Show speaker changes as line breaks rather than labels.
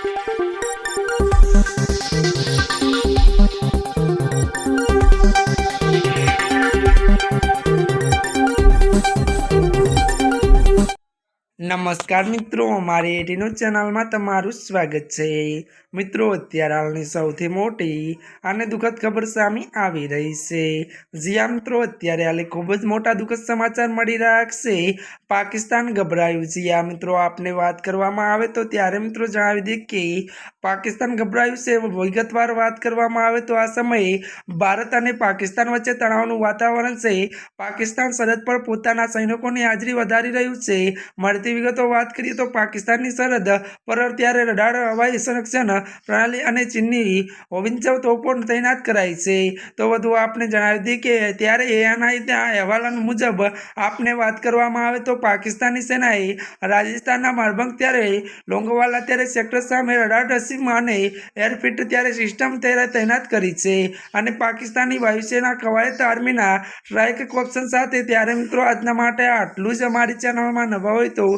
Thank you. નમસ્કાર મિત્રો, અમારી એટીનો ચેનલમાં તમારું સ્વાગત છે. મિત્રો, અત્યારે હાલની સૌથી મોટી અને દુઃખદ ખબર સામે આવી રહી છે. જ્યાં મિત્રો, અત્યારે હાલે ખૂબ જ મોટા દુઃખદ સમાચાર મળી રહ્યા છે. પાકિસ્તાન ગભરાયું. આ મિત્રો, આપને વાત કરવામાં આવે તો ત્યારે મિત્રો જણાવી દઈએ કે પાકિસ્તાન ગભરાયું છે. વિગતવાર વાત કરવામાં આવે તો આ સમયે ભારત અને પાકિસ્તાન વચ્ચે તણાવનું વાતાવરણ છે. પાકિસ્તાન સરહદ પર પોતાના સૈનિકોની હાજરી વધારી રહ્યું છે. મળતી વિગતો વાત કરીએ તો પાકિસ્તાનની સરહદ પર ત્યારે રડાર હવાઈ સંરક્ષણ પ્રણાલી અને ચીનની ઓવિંચવ તોપો તૈનાત કરાઈ છે. તો વધુ આપને જણાવી દઈએ કે ત્યારે એએનઆઈ અહેવાલ મુજબ આપને વાત કરવામાં આવે તો પાકિસ્તાની સેનાએ રાજસ્થાનના મારભંગ ત્યારે લોંગોવાલા ત્યારે સેક્ટર સામે રડાર રસીમ અને એરફિટ ત્યારે સિસ્ટમ ત્યારે તૈનાત કરી છે અને પાકિસ્તાની વાયુસેના કવાયત આર્મીના સ્ટ્રાઇક કોપ્શન સાથે ત્યારે મિત્રો આજના માટે આટલું જ. અમારી ચેનલમાં નવા હોય તો